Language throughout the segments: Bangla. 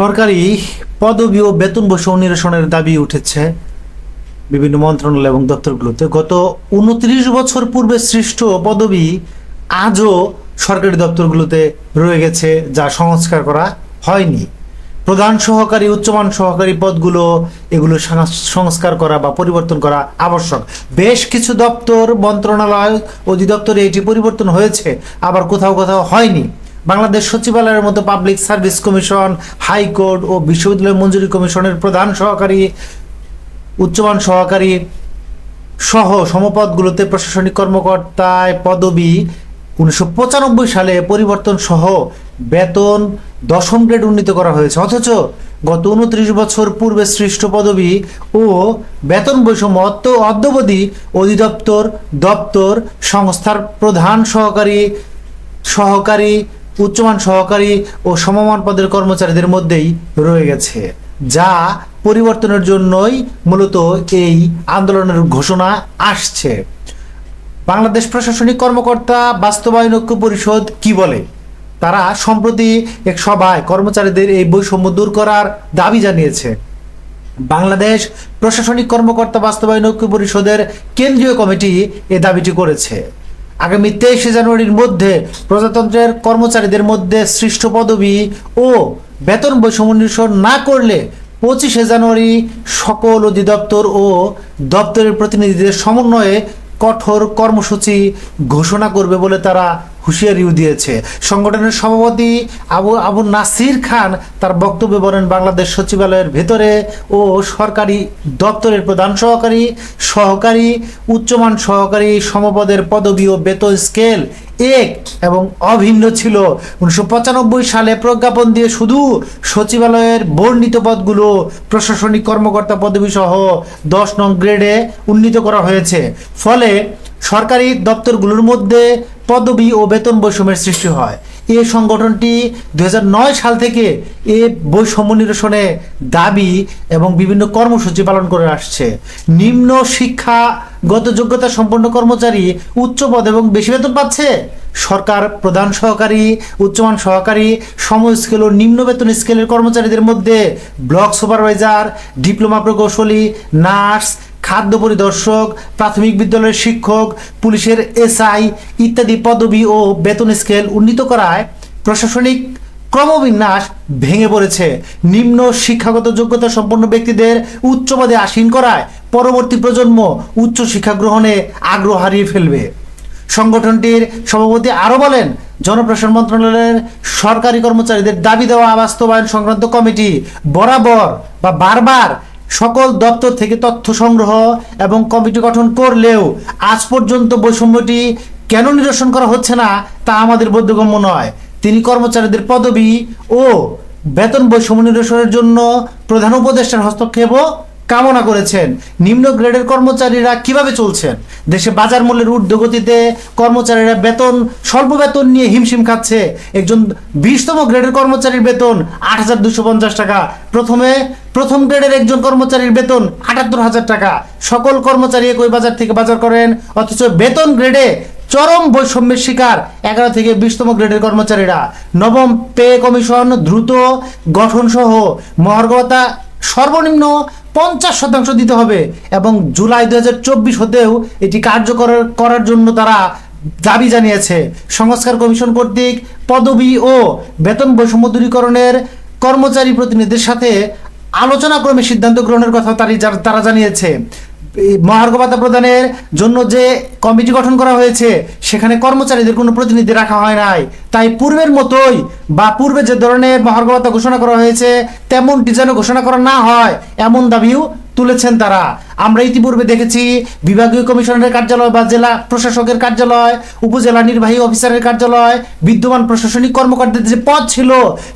সরকারি পদবি ও বেতন বৈষম্য নিরসনের দাবি উঠেছে বিভিন্ন মন্ত্রণালয় এবং দপ্তরগুলোতে। গত উনত্রিশ বছর পূর্বে সৃষ্ট পদবি আজও সরকারি দপ্তরগুলোতে রয়ে গেছে, যা সংস্কার করা হয়নি। প্রধান সহকারী, উচ্চমান সহকারী পদগুলো এগুলো সংস্কার করা বা পরিবর্তন করা আবশ্যক। বেশ কিছু দপ্তর, মন্ত্রণালয়, অধিদপ্তরে এটি পরিবর্তন হয়েছে, আবার কোথাও কোথাও হয়নি। বাংলাদেশ সচিবালয়ের মতো পাবলিক সার্ভিস কমিশন হাইকোর্ট ও বিশ্ববিদ্যালয় মঞ্জুরি কমিশনের প্রধান সহকারী, উচ্চমান সহকারী সহ সমপদগুলোতে প্রশাসনিক কর্মকর্তায় পদবি উনিশশো পঁচানব্বই সালে পরিবর্তন সহ বেতন দশম গ্রেড উন্নীত করা হয়েছে। অথচ গত উনত্রিশ বছর পূর্বে সৃষ্ট পদবি ও বেতন বৈষম্য অত্য অদ্যবধি অধিদপ্তর, দপ্তর, সংস্থার প্রধান সহকারী সহকারী উচ্চমান সহকারী ও সমমান পদের কর্মচারীদের মধ্যেই রয়ে গেছে, যা পরিবর্তনের জন্যই মূলত এই আন্দোলনের ঘোষণা আসছে। বাংলাদেশ প্রশাসনিক কর্মকর্তা বাস্তবায়ন ঐক্য পরিষদ কি বলে? তারা সম্প্রতি এক সভায় কর্মচারীদের এই বৈষম্য দূর করার দাবি জানিয়েছে। বাংলাদেশ প্রশাসনিক কর্মকর্তা বাস্তবায়ন ঐক্য পরিষদের কেন্দ্রীয় কমিটি এ দাবিটি করেছে। আগামী তেইশে জানুয়ারির মধ্যে প্রজাতন্ত্রের কর্মচারীদের মধ্যে সৃষ্ট পদবি ও বেতন বৈষম্য না করলে পঁচিশে জানুয়ারি সকল অধিদপ্তর ও দপ্তরের প্রতিনিধিদের সমন্বয়ে কঠোর কর্মসূচি ঘোষণা করবে বলে তারা হুঁশিয়ারিও দিয়েছে। সংগঠনের সভাপতি আবু আবু নাসির খান তার বক্তব্যে বলেন, বাংলাদেশ সচিবালয়ের ভেতরে ও সরকারি দপ্তরের প্রধান সহকারী সহকারী, উচ্চমান সহকারী সমপদের পদবি ও বেতন স্কেল এক এবং অভিন্ন ছিল। উনিশশো পঁচানব্বই সালে প্রজ্ঞাপন দিয়ে শুধু সচিবালয়ের বর্ণিত পদগুলো প্রশাসনিক কর্মকর্তা পদবি সহ দশ নং গ্রেডে উন্নীত করা হয়েছে। ফলে সরকারি দপ্তরগুলোর মধ্যে পদবি ও বেতন বৈষম্যের সৃষ্টি হয়। এ সংগঠনটি দুই হাজার নয় সাল থেকে এ বৈষম্য নিরসনে দাবি এবং বিভিন্ন কর্মসূচি পালন করে আসছে। নিম্ন শিক্ষাগত যোগ্যতা সম্পন্ন কর্মচারী উচ্চ পদ এবং বেশি বেতন পাচ্ছে? সরকার প্রধান সহকারী, উচ্চমান সহকারী, সম স্কেল ও নিম্ন বেতন স্কেলের কর্মচারীদের মধ্যে ব্লক সুপারভাইজার, ডিপ্লোমা প্রকৌশলী, নার্স খাদ্য পরিদর্শক, প্রাথমিক বিদ্যালয়ের শিক্ষক, পুলিশের এসআই ইত্যাদি পদবি ও বেতন স্কেল উন্নীত করায় প্রশাসনিক ক্রমবিন্যাস ভেঙে পড়েছে। নিম্ন শিক্ষাগত যোগ্যতা সম্পন্ন ব্যক্তিদের উচ্চ পদে আসীন করায় পরবর্তী প্রজন্ম উচ্চ শিক্ষা গ্রহণে আগ্রহ হারিয়ে ফেলবে। সংগঠনটির সভাপতি আরও বলেন, জনপ্রশাসন মন্ত্রণালয়ের সরকারি কর্মচারীদের দাবি দেওয়া বাস্তবায়ন সংক্রান্ত কমিটি বরাবর বা বারবার সকল দপ্তর থেকে তথ্য সংগ্রহ এবং কমিটি গঠন করলেও আজ পর্যন্ত বৈষম্যটি কেন নিরসন করা হচ্ছে না, তা আমাদের বোধগম্য নয়। তিনি কর্মচারীদের পদবি ও বেতন বৈষম্য নিরসনের জন্য প্রধান উপদেষ্টার হস্তক্ষেপও কামনা করেছেন। নিম্ন গ্রেডের কর্মচারীরা কীভাবে চলছেন? দেশে বাজার মূল্যের ঊর্ধ্বগতিতে কর্মচারীরা বেতন, স্বল্প বেতন নিয়ে হিমশিম খাচ্ছে। একজন বিশতম গ্রেডের কর্মচারীর বেতন আট হাজার দুশো পঞ্চাশ টাকা। প্রথমে প্রথম গ্রেডের একজন কর্মচারীর বেতন আটাত্তর হাজার টাকা। সকল কর্মচারী একই বাজার থেকে বাজার করেন, অথচ বেতন গ্রেডে চরম বৈষম্যের শিকার এগারো থেকে বিশতম গ্রেডের কর্মচারীরা। নবম পে কমিশন দ্রুত গঠন সহ মহার্গতা সর্বনিম্ন পঞ্চাশ শতাংশ দিতে হবে এবং জুলাই দু হাজার চব্বিশ হতেও এটি কার্যকর করার জন্য তারা দাবি জানিয়েছে। সংস্কার কমিশন কর্তৃক পদবি ও বেতন বৈষম্য দূরীকরণের কর্মচারী প্রতিনিধিদের সাথে আলোচনা ক্রমে সিদ্ধান্ত গ্রহণের কথা তারা জানিয়েছে। মহার্ঘ ভাতা প্রদানের জন্য যে কমিটি গঠন করা হয়েছে, সেখানে কর্মচারীদের কোনো প্রতিনিধি রাখা হয় নাই। তাই পূর্বের মতোই বা পূর্বে যে ধরনের মহার্ঘ ভাতা ঘোষণা করা হয়েছে, তেমনটি যেন ঘোষণা করা না হয়, এমন দাবিও তুলেছেন তারা। আমরা ইতিপূর্বে দেখেছি বিভাগীয় কমিশনারের কার্যালয় বা জেলা প্রশাসকের কার্যালয়, উপজেলা নির্বাহী অফিসারের কার্যালয়, বিদ্যমান প্রশাসনিক কর্মকর্তাদের যে পদ ছিল,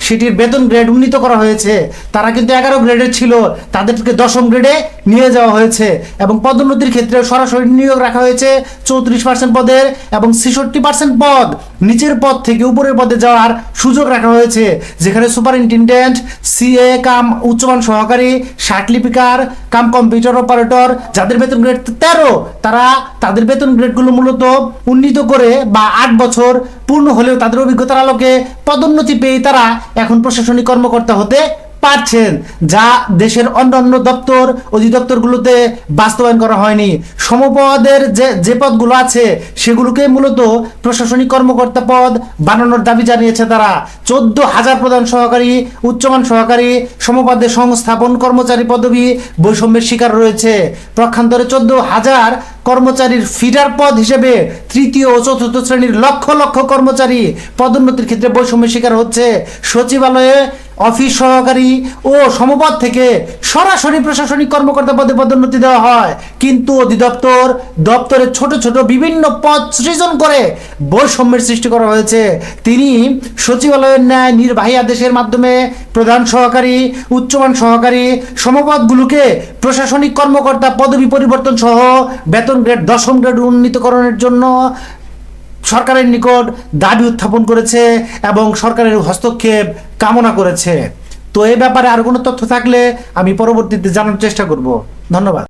সেটির বেতন গ্রেড উন্নীত করা হয়েছে। তারা কিন্তু এগারো গ্রেডের ছিল, তাদেরকে দশম গ্রেডে নিয়ে যাওয়া হয়েছে এবং পদোন্নতির ক্ষেত্রে সরাসরি নিয়োগ রাখা হয়েছে চৌত্রিশ পার্সেন্ট পদের এবং ছেষট্টি পার্সেন্ট পদ। নিচের পদ থেকে উপরের পদে যাওয়ার সুযোগ রাখা হয়েছে, যেখানে সুপারিনটেন্ডেন্ট, সিএ, কাম উচ্চমান সহকারী লিপিকার কাম কম্পিউটার অপারেটর, যাদের বেতন গ্রেড তেরো, তারা তাদের বেতন গ্রেডগুলো মূলত উন্নীত করে বা আট বছর পূর্ণ হলেও তাদের অভিজ্ঞতার আলোকে পদোন্নতি পেয়ে তারা এখন প্রশাসনিক কর্মকর্তা হতে পারছেন, যা দেশের অন্যান্য দপ্তর, অধিদপ্তরগুলোতে বাস্তবায়ন করা হয়নি। সমপদের যে যে পদগুলো আছে, সেগুলোকে মূলত প্রশাসনিক কর্মকর্তা পদ বানানোর দাবি জানিয়েছে তারা। চোদ্দ হাজার প্রধান সহকারী, উচ্চমান সহকারী, সমপদে সংস্থাপন কর্মচারী পদবি বৈষম্যের শিকার রয়েছে। প্রক্ষান্তরে চোদ্দ হাজার কর্মচারীর ফিডার পদ হিসেবে তৃতীয় ও চতুর্থ শ্রেণির লক্ষ লক্ষ কর্মচারী পদোন্নতির ক্ষেত্রে বৈষম্যের শিকার হচ্ছে। সচিবালয়ে অফিস সহকারী ও সমপদ থেকে সরাসরি প্রশাসনিক কর্মকর্তা পদে পদোন্নতি দেওয়া হয়। কিন্তু অধিদপ্তর দপ্তরের ছোট ছোট বিভিন্ন পদ সৃজন করে বৈষম্যের সৃষ্টি করা হয়েছে। তিনি সচিবালয়ের ন্যায় নির্বাহী আদেশের মাধ্যমে প্রধান সহকারী, উচ্চমান সহকারী সমপদগুলোকে প্রশাসনিক কর্মকর্তা পদবি পরিবর্তন সহ বেতন গ্রেড দশম গ্রেড উন্নীতকরণের জন্য সরকারের নিকট দাবি উত্থাপন করেছে এবং সরকারের হস্তক্ষেপ কামনা করেছে। তো এ ব্যাপারে আর কোনো তথ্য থাকলে আমি পরবর্তীতে জানার চেষ্টা করব। ধন্যবাদ।